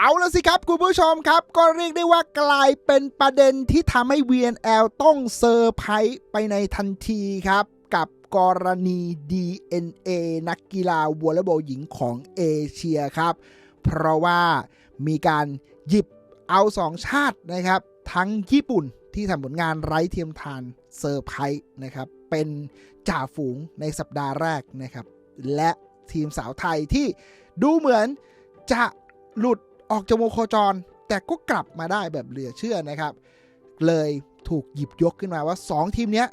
เอาละสิครับคุณผู้ชมครับ ก็เรียกได้ว่ากลายเป็นประเด็นที่ทำให้ VNL ต้องเซอร์ไพรส์ไปในทันทีครับ กับกรณี DNA นักกีฬาวอลเลย์บอลหญิงของเอเชียครับ เพราะว่ามีการหยิบเอาสองชาตินะครับ ทั้งญี่ปุ่นที่ทำผลงานไร้เทียมทานเซอร์ไพรส์นะครับ เป็นจ่าฝูงในสัปดาห์แรกนะครับ และทีมสาวไทยที่ดูเหมือนจะหลุด ออกจากวงโคจร แต่ก็กลับมาได้แบบเหลือเชื่อนะครับ เลยถูกหยิบยกขึ้นมาว่า 2 ทีมนี้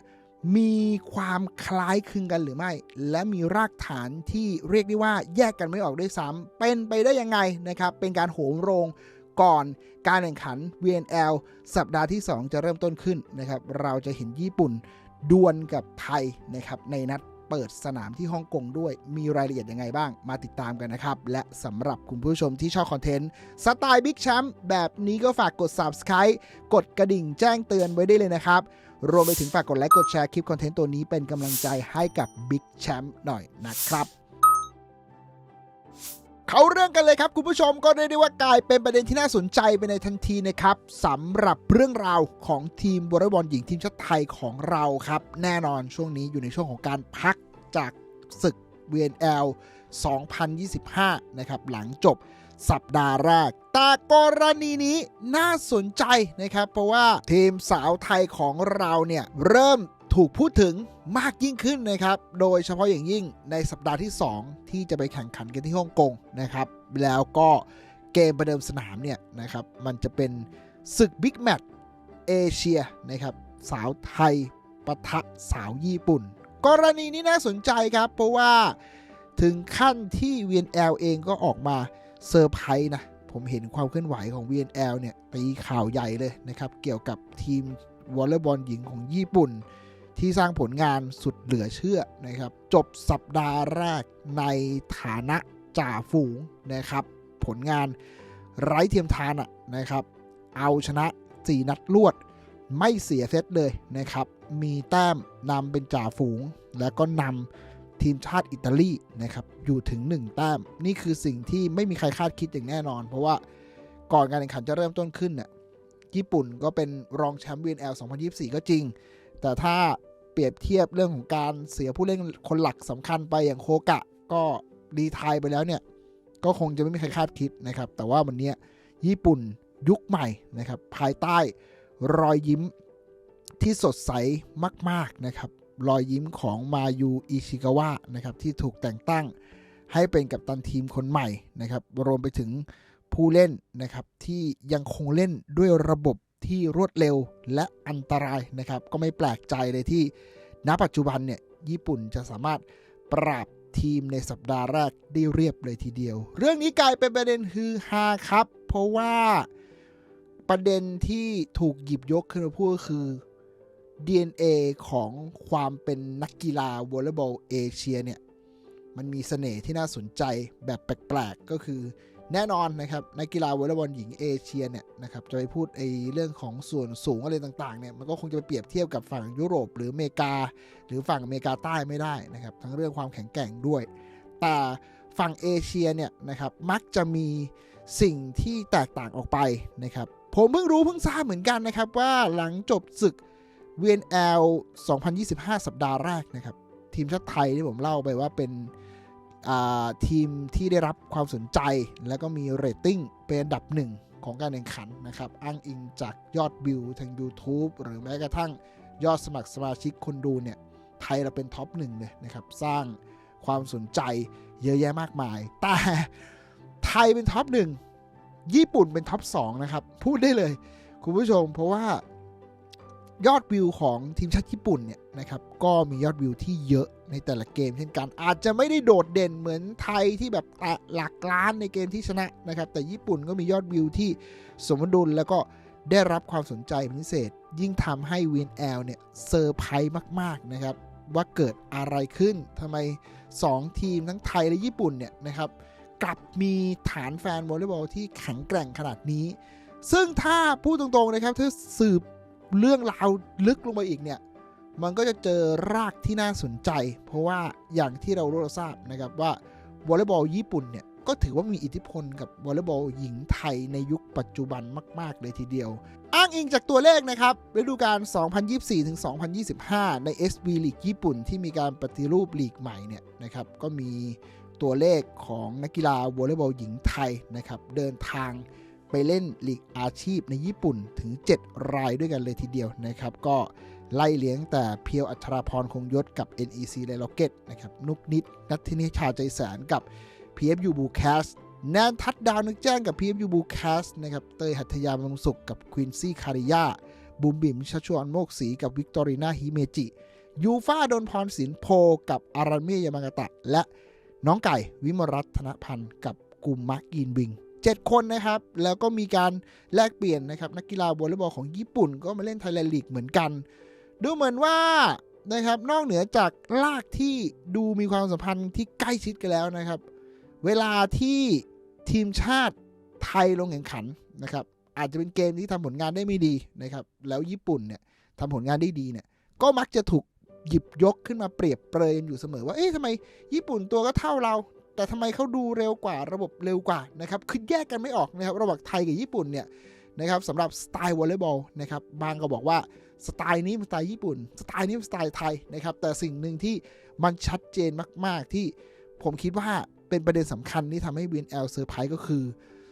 มีความคล้ายคลึงกันหรือไม่ และมีรากฐานที่เรียกได้ว่าแยกกันไม่ออกด้วยซ้ำเป็นไปได้ยังไงนะครับ เป็นการโหมโรงก่อนการแข่งขัน VNL สัปดาห์ที่ 2 จะเริ่มต้นขึ้นนะครับ เราจะเห็นญี่ปุ่นดวลกับไทยนะครับในนัด เปิดสนามที่ฮ่องกงด้วย มีรายละเอียดยังไงบ้าง มาติดตามกันนะครับ และสำหรับคุณผู้ชมที่ชอบคอนเทนต์สไตล์บิ๊กแชมป์แบบนี้ก็ฝากกด Subscribe กดกระดิ่งแจ้งเตือนไว้ได้เลยนะครับ รวมไปถึงฝากกดไลค์กดแชร์คลิปคอนเทนต์ตัวนี้เป็นกำลังใจให้กับบิ๊กแชมป์หน่อยนะครับ เขาเรื่องกันเลยครับ คุณผู้ชมก็เรียกได้ว่ากลายเป็นประเด็นที่น่าสนใจไปในทันทีนะครับสำหรับเรื่องราวของทีมวอลเลย์บอลหญิงทีมชาติไทยของเราครับ แน่นอนช่วงนี้อยู่ในช่วงของการพักจากศึก VNL 2025 นะครับ หลังจบสัปดาห์แรก แต่กรณีนี้น่าสนใจนะครับ เพราะว่าทีมสาวไทยของเราเนี่ย เริ่ม ถูกพูดถึงมากยิ่งขึ้นนะครับ โดยเฉพาะอย่างยิ่งในสัปดาห์ที่ 2 ที่จะไปแข่งขันกันที่ฮ่องกงนะครับ แล้วก็เกมประเดิมสนามเนี่ยนะครับ มันจะเป็นศึกบิ๊กแมตช์เอเชียนะครับ สาวไทยปะทะสาวญี่ปุ่น กรณีนี้น่าสนใจครับ เพราะว่าถึงขั้นที่ VNL เองก็ออกมาเซอร์ไพรส์นะ ผมเห็นความเคลื่อนไหวของ VNL เนี่ยตีข่าวใหญ่เลยนะครับ เกี่ยวกับทีมวอลเลย์บอลหญิงของญี่ปุ่น ที่สร้างผลงานสุดเหลือเชื่อนะครับ จบสัปดาห์แรกในฐานะจ่าฝูงนะครับ ผลงานไร้เทียมทานอะนะครับ เอาชนะ 4 นัดรวด ไม่เสียเซตเลยนะครับ มีแต้มนำเป็นจ่าฝูง แล้วก็นำทีมชาติอิตาลีนะครับอยู่ถึง 1 แต้ม นี่คือสิ่งที่ไม่มีใครคาดคิดอย่างแน่นอน เพราะว่าก่อนการแข่งขันจะเริ่มต้นขึ้นเนี่ยญี่ปุ่นก็เป็นรองแชมป์ VNL 2024 ก็จริง แต่ถ้า เปรียบเทียบเรื่องของการเสียผู้เล่นคนหลักสำคัญไปอย่างโคกะ ก็ดีไทายไปแล้วเนี่ย ก็คงจะไม่มีใครคาดคิดนะครับ แต่ว่าวันเนี้ยญี่ปุ่นยุคใหม่นะครับ ภายใต้รอยยิ้มที่สดใสมาก ๆนะครับ รอยยิ้มของมายูอิชิกาวะนะครับที่ถูกแต่งตั้งให้เป็นกัปตันทีมคนใหม่นะครับ รวมไปถึงผู้เล่นนะครับที่ยังคงเล่นด้วยระบบ ที่รวดเร็วและอันตรายนะครับ ก็ไม่แปลกใจเลยที่ ณปัจจุบันเนี่ยญี่ปุ่นจะสามารถปราบทีมในสัปดาห์แรกได้เรียบเลยทีเดียว เรื่องนี้กลายเป็นประเด็นฮือฮาครับ เพราะว่าประเด็นที่ถูกหยิบยกขึ้นมาพูดก็คือ DNA ของความเป็นนักกีฬาวอลเลย์บอลเอเชียเนี่ย มันมีเสน่ห์ที่น่าสนใจแบบแปลกๆ ก็คือ แน่นอนนะครับในกีฬาวอลเลย์บอลหญิงเอเชียเนี่ยนะครับจะไปพูดไอ้เรื่องของส่วนสูงอะไรต่างๆเนี่ยมันก็คงจะไปเปรียบเทียบกับฝั่งยุโรป หรืออเมริกา หรือฝั่งอเมริกาใต้ไม่ได้นะครับทั้งเรื่องความแข็งแกร่งด้วย แต่ฝั่งเอเชียเนี่ยนะครับมักจะมีสิ่งที่แตกต่างออกไปนะครับผมเพิ่งรู้เพิ่งทราบเหมือนกันนะครับว่าหลังจบศึก VNL 2025 สัปดาห์แรกนะครับทีมชาติไทยที่ผมเล่าไปว่าเป็น ทีมที่ได้รับความสนใจ แล้วก็มีเรตติ้งเป็นอันดับหนึ่งของการแข่งขันนะครับ อ้างอิงจากยอดวิวทาง YouTube หรือแม้กระทั่งยอดสมัครสมาชิกคนดูเนี่ย ไทยเราเป็นท็อปหนึ่งเลยนะครับ สร้างความสนใจเยอะแยะมากมาย แต่ไทยเป็นท็อปหนึ่งญี่ปุ่นเป็นท็อปสองนะครับ พูดได้เลย คุณผู้ชมเพราะว่ายอดวิวของทีมชาติญี่ปุ่นเนี่ย นะครับก็มียอดวิวที่เยอะในแต่ละเกม เช่นกันอาจจะไม่ได้โดดเด่นเหมือนไทยที่แบบแหลักล้านในเกมที่ชนะนะครับ แต่ญี่ปุ่นก็มียอดวิวที่สมดุลแล้วก็ได้รับความสนใจพิเศษ ยิ่งทำให้ VNL เนี่ยเซอร์ไพรส์มาก ๆ นะครับ ว่าเกิดอะไรขึ้นทำไม 2 ทีมทั้งไทยและญี่ปุ่นเนี่ยนะครับกลับมีฐานแฟนวอลเลย์บอลที่แข็งแกร่งขนาดนี้ ซึ่งถ้าพูดตรงๆนะครับถ้าสืบเรื่องราวลึกลงไปอีกเนี่ย มันก็จะเจอรากที่น่าสนใจ เพราะว่าอย่างที่เรารู้เราทราบนะครับว่าวอลเลย์บอลญี่ปุ่นเนี่ยก็ถือว่ามีอิทธิพลกับวอลเลย์บอลหญิงไทยในยุคปัจจุบันมาก ๆ เลยทีเดียว อ้างอิงจากตัวเลขนะครับฤดูกาล 2024-2025 ใน SB ลีกญี่ปุ่นที่มีการปฏิรูปลีกใหม่เนี่ยนะครับก็มีตัวเลขของนักกีฬาวอลเลย์บอลหญิงไทยนะครับเดินทางไปเล่นลีกอาชีพในญี่ปุ่นถึง 7 รายด้วยกันเลยทีเดียวนะครับ ก็ ไล่เลี้ยงแต่เพียวอัชราพรคงยศกับ NEC ไ e ล็อกเก็ตนะครับนุกนิดนัทธินิชาใจแสนกับ PFU b u c a s แนนทัดดาวนึกแจ้งกับ PFU b u c a s นะครับเตยหัตยามงสุขกับควินซี่คาริยาบุมบิมชัชวานโมกศรีกับวิกตอรีนาฮิเมจิยูฟาโดนพรศินโพกับอารันเมยามากตะ และน้องไก่วิมรัตนพันธ์กับกุมมะกินบิง7 คนนะครับ แล้วก็มีการแลกเปลี่ยนนะครับ นักกีฬาวอลเลย์บอลของญี่ปุ่นก็มาเล่นไทยแลนด์ลีกเหมือนกัน ดูเหมือนว่านะครับนอกเหนือจากลากที่ดูมีความสัมพันธ์ที่ใกล้ชิดกันแล้วนะครับ เวลาที่ทีมชาติไทยลงแข่งขันนะครับ อาจจะเป็นเกมที่ทำผลงานได้ไม่ดีนะครับ แล้วญี่ปุ่นเนี่ยทำผลงานได้ดีเนี่ยก็มักจะถูกหยิบยกขึ้นมาเปรียบเปรยอยู่เสมอว่าเอ๊ะทำไมญี่ปุ่นตัวก็เท่าเรา แต่ทำไมเขาดูเร็วกว่าระบบเร็วกว่านะครับคือแยกกันไม่ออกนะครับ ระหว่างไทยกับญี่ปุ่นเนี่ยนะครับสำหรับสไตล์วอลเลย์บอลนะครับบางก็บอกว่า สไตล์นี้มันสไตล์ญี่ปุ่น สไตล์นี้มันสไตล์ไทยนะครับ แต่สิ่งหนึ่งที่มันชัดเจนมาก ๆ ที่ผมคิดว่าเป็นประเด็นสำคัญที่ทำให้ VNL เซอร์ไพรส์ก็คือ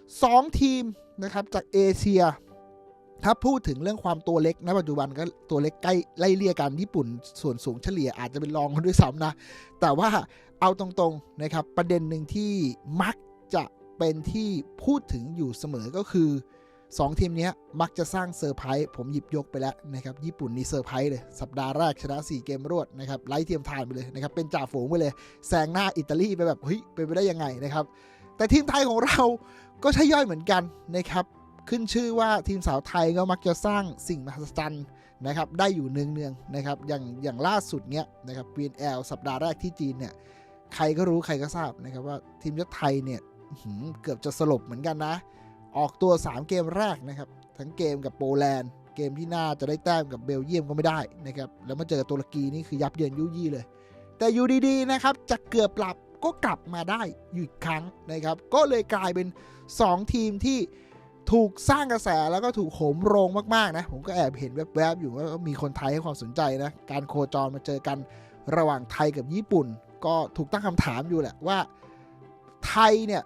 2 ทีมนะครับจากเอเชีย ถ้าพูดถึงเรื่องความตัวเล็กณปัจจุบันก็ตัวเล็กใกล้ไล่เลี่ยกันญี่ปุ่น ส่วนสูงเฉลี่ยอาจจะเป็นรองกันด้วยซ้ำนะ แต่ว่าเอาตรงๆนะครับประเด็นหนึ่งที่มักจะเป็นที่พูดถึงอยู่เสมอก็คือ 2ทีมนี้มักจะสร้างเซอร์ไพรส์ผมหยิบยกไปแล้วนะครับญี่ปุ่นนี่เซอร์ไพรส์เลย สัปดาห์แรกชนะ 4 เกมรวดนะครับไล่เทียมทานไปเลยนะครับเป็นจ่าฝูงไปเลยแซงหน้าอิตาลีไปแบบเฮ้ยเป็นไปได้ยังไงนะครับแต่ทีมไทยของเราก็ใช่ย่อยเหมือนกันนะครับขึ้นชื่อว่าทีมสาวไทยก็มักจะสร้างสิ่งมหัศจรรย์นะครับได้อยู่เนืองๆนะครับอย่างอย่างล่าสุดเนี้ยนะครับ VNL สัปดาห์แรกที่จีนเนี่ยใครก็รู้ใครก็ทราบนะครับว่าทีมชาติไทยเนี่ยเกือบจะสลบเหมือนกันนะ ออกตัว 3 เกมแรกนะครับ ทั้งเกมกับโปแลนด์ เกมที่น่าจะได้แต้มกับเบลเยียมก็ไม่ได้นะครับ แล้วมาเจอกับตุรกีนี่คือยับเยินยุยี่เลย แต่อยู่ดีๆนะครับจะเกือบหลับก็กลับมาได้อยู่อีกครั้งนะครับ ก็เลยกลายเป็น 2 ทีมที่ถูกสร้างกระแสแล้วก็ถูกโหมโรงมากๆนะ ผมก็แอบเห็นแวบๆอยู่ว่ามีคนไทยให้ความสนใจนะ การโคจรมาเจอกันระหว่างไทยกับญี่ปุ่น ก็ถูกตั้งคำถามอยู่แหละว่า ไทยเนี่ย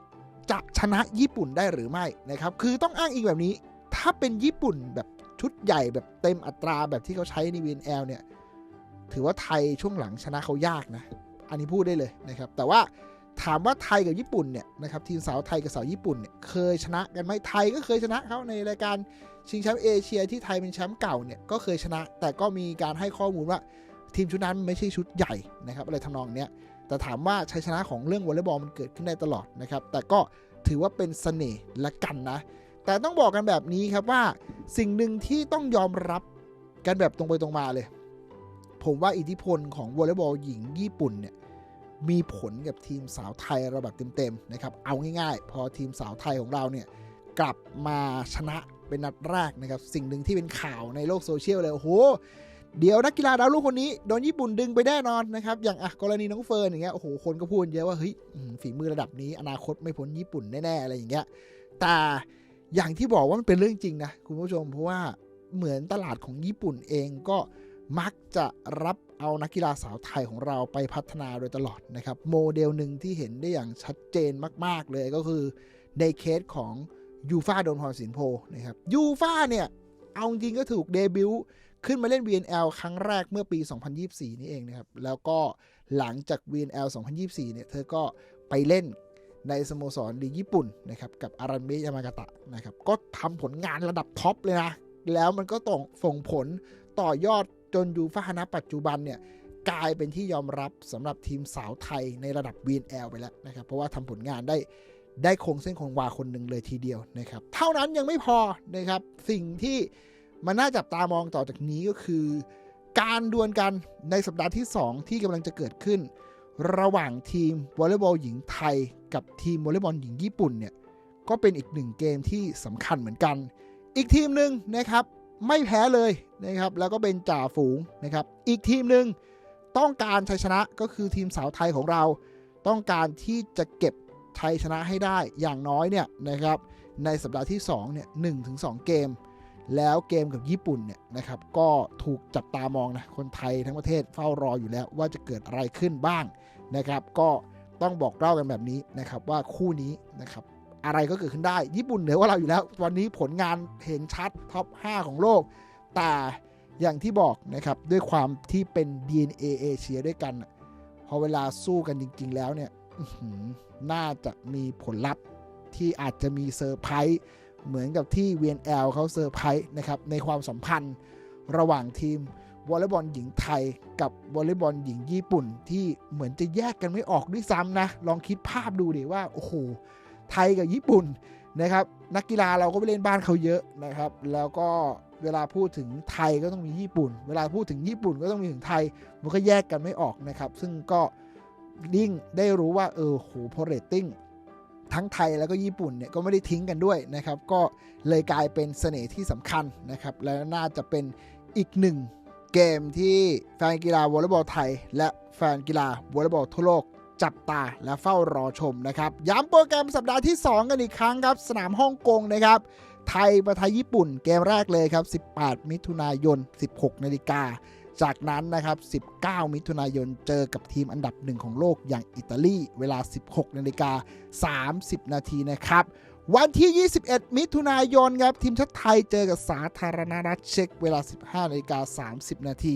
จะชนะญี่ปุ่นได้หรือไม่นะครับ คือต้องอ้างอิงแบบนี้ ถ้าเป็นญี่ปุ่นแบบชุดใหญ่แบบเต็มอัตราแบบที่เขาใช้ใน VNL เนี่ย ถือว่าไทยช่วงหลังชนะเขายากนะ อันนี้พูดได้เลยนะครับ แต่ว่าถามว่าไทยกับญี่ปุ่นเนี่ยนะครับทีมสาวไทยกับสาวญี่ปุ่นเนี่ยเคยชนะกันไหมไทยก็เคยชนะเขาในรายการชิงแชมป์เอเชียที่ไทยเป็นแชมป์เก่าเนี่ยก็เคยชนะ แต่ก็มีการให้ข้อมูลว่าทีมชุดนั้นไม่ใช่ชุดใหญ่นะครับอะไรทำนองเนี้ย แต่ถามว่าชัยชนะของเรื่องวอลเลย์บอลมันเกิดขึ้นได้ตลอดนะครับ แต่ก็ถือว่าเป็นเสน่ห์ละกันนะ แต่ต้องบอกกันแบบนี้ครับว่า สิ่งหนึ่งที่ต้องยอมรับกันแบบตรงไปตรงมาเลย ผมว่าอิทธิพลของวอลเลย์บอลหญิงญี่ปุ่นเนี่ยมีผลกับทีมสาวไทยระแบบเต็มๆนะครับ เอาง่ายๆ พอทีมสาวไทยของเราเนี่ยกลับมาชนะเป็นนัดแรกนะครับ สิ่งหนึ่งที่เป็นข่าวในโลกโซเชียลเลยโอ้โห เดี๋ยวนักกีฬาดาวรุ่งคนนี้โดนญี่ปุ่นดึงไปแน่นอนนะครับ อย่างอะกรณีน้องเฟิร์นอย่างเงี้ยโอ้โหคนก็พูดเยอะว่าเฮ้ยฝีมือระดับนี้ อนาคตไม่พ้นญี่ปุ่นแน่ๆอะไรอย่างเงี้ยแต่อย่างที่บอกว่ามันเป็นเรื่องจริงนะคุณผู้ชม เพราะว่าเหมือนตลาดของญี่ปุ่นเองก็มักจะรับเอานักกีฬาสาวไทยของเราไปพัฒนาโดยตลอดนะครับ โมเดลหนึ่งที่เห็นได้อย่างชัดเจนมาก ๆ เลยก็คือในเคสของยูฟาโดนพรสินโพนะครับยูฟาเนี่ย เอาจริงก็ถูกเดบิว ขึ้นมาเล่น VNL ครั้งแรกเมื่อปี 2024 นี่เองนะครับ แล้วก็หลังจาก VNL 2024 เนี่ย เธอก็ไปเล่นในสโมสรลีกญี่ปุ่นนะครับ กับอารันเมยามากาตะนะครับ ก็ทำผลงานระดับท็อปเลยนะ แล้วมันก็ต้องส่งผลต่อยอดจนยูฟ่าณปัจจุบันเนี่ย กลายเป็นที่ยอมรับสำหรับทีมสาวไทยในระดับ VNL ไปแล้วนะครับ เพราะว่าทำผลงานได้ได้คงเส้นคงวาคนหนึ่งเลยทีเดียวนะครับ เท่านั้นยังไม่พอนะครับสิ่งที่ มันน่าจับตามองต่อจากนี้ก็คือ การดวลกันในสัปดาห์ที่ 2 ที่กำลังจะเกิดขึ้น ระหว่างทีมวอลเลย์บอลหญิงไทย กับทีมวอลเลย์บอลหญิงญี่ปุ่นเนี่ยก็เป็นอีกหนึ่งเกมที่สำคัญเหมือนกัน อีกทีมหนึ่งนะครับไม่แพ้เลยนะครับแล้วก็เป็นจ่าฝูงนะครับ อีกทีมหนึ่งต้องการชัยชนะก็คือทีมสาวไทยของเรา ต้องการที่จะเก็บชัยชนะให้ได้อย่างน้อยเนี่ยนะครับในสัปดาห์ที่2เนี่ยหถึงสเกม แล้วเกมกับญี่ปุ่นเนี่ยนะครับก็ถูกจับตามองนะคนไทยทั้งประเทศเฝ้ารออยู่แล้วว่าจะเกิดอะไรขึ้นบ้างนะครับ ก็ต้องบอกเล่ากันแบบนี้นะครับว่าคู่นี้นะครับอะไรก็เกิดขึ้นได้ ญี่ปุ่นเหนือกว่าเราอยู่แล้ว วันนี้ผลงานเห็นชัดท็อป 5 ของโลก แต่อย่างที่บอกนะครับด้วยความที่เป็น DNA เอเชียด้วยกัน พอเวลาสู้กันจริง ๆ แล้วเนี่ยน่าจะมีผลลัพธ์ที่อาจจะมีเซอร์ไพรส์ เหมือนกับที่ VNL เขาเซอร์ไพรส์นะครับในความสัมพันธ์ระหว่างทีมวอลเลย์บอลหญิงไทยกับวอลเลย์บอลหญิงญี่ปุ่น ที่เหมือนจะแยกกันไม่ออกด้วยซ้ำนะ ลองคิดภาพดูดิว่าโอ้โหไทยกับญี่ปุ่นนะครับนักกีฬาเราก็ไปเล่นบ้านเขาเยอะนะครับ แล้วก็เวลาพูดถึงไทยก็ต้องมีญี่ปุ่น เวลาพูดถึงญี่ปุ่นก็ต้องมีถึงไทย มันก็แยกกันไม่ออกนะครับ ซึ่งก็ยิ่งได้รู้ว่าเออโหพอเรตติ้ง ทั้งไทยแล้วก็ญี่ปุ่นเนี่ยก็ไม่ได้ทิ้งกันด้วยนะครับ ก็เลยกลายเป็นเสน่ห์ที่สำคัญนะครับ แล้วน่าจะเป็นอีกหนึ่งเกมที่แฟนกีฬาวอลเลย์บอลไทย และแฟนกีฬาวอลเลย์บอลทั่วโลกจับตาและเฝ้ารอชมนะครับ ย้ำโปรแกรมสัปดาห์ที่ 2 กันอีกครั้งครับ สนามฮ่องกงนะครับ ไทยประทะญี่ปุ่นเกมแรกเลยครับ 18 มิถุนายน 16 นาฬิกา จากนั้นนะครับ 19 มิถุนายนเจอกับทีมอันดับหนึ่งของโลกอย่างอิตาลี เวลา 16นาฬิกา30 นาทีนะครับ วันที่ 21 มิถุนายนครับ ทีมชาติไทยเจอกับสาธารณรัฐเช็กเวลา 15นาฬิกา30 นาที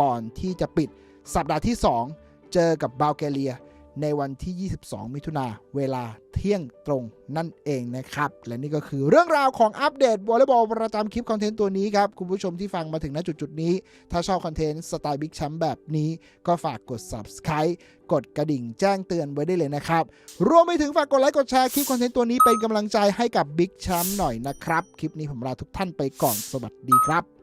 ก่อนที่จะปิดสัปดาห์ที่ 2 เจอกับบาลแกเรีย ในวันที่ 22 มิถุนาเวลาเที่ยงตรงนั่นเองนะครับ และนี่ก็คือเรื่องราวของอัปเดตวอลเลย์บอลประจำคลิปคอนเทนต์ตัวนี้ครับ คุณผู้ชมที่ฟังมาถึงณจุดจุดๆนี้ ถ้าชอบคอนเทนต์สไตล์บิ๊กแชมป์แบบนี้ ก็ฝากกด subscribe กดกระดิ่งแจ้งเตือนไว้ได้เลยนะครับ รวมไปถึงฝากกดไลค์กดแชร์คลิปคอนเทนต์ตัวนี้เป็นกำลังใจให้กับบิ๊กแชมป์หน่อยนะครับ คลิปนี้ผมลาทุกท่านไปก่อนสวัสดีครับ